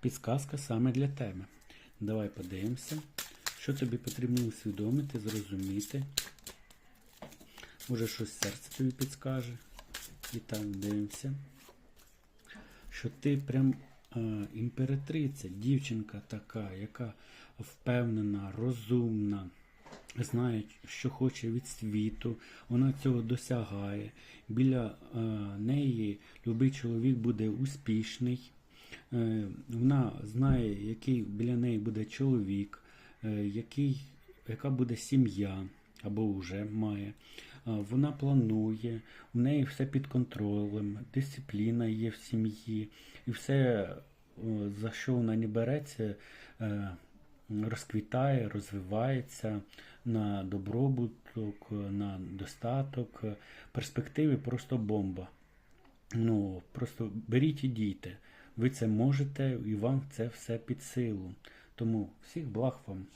підсказка саме для тебе. Давай подивимося, що тобі потрібно усвідомити, зрозуміти. Може, щось серце тобі підскаже. І так, дивимося. Що ти прям е, імператриця, дівчинка така, яка впевнена, розумна, знає, що хоче від світу, вона цього досягає. Біля е, неї любий чоловік буде успішний. Е, вона знає, який біля неї буде чоловік, е, який, яка буде сім'я або вже має. Вона планує, в неї все під контролем, дисципліна є в сім'ї, і все, за що вона не береться, е, розквітає, розвивається на добробуток, на достаток. Перспективи просто бомба. Ну, просто беріть і дійте. Ви це можете, і вам це все під силу. Тому всіх благ вам.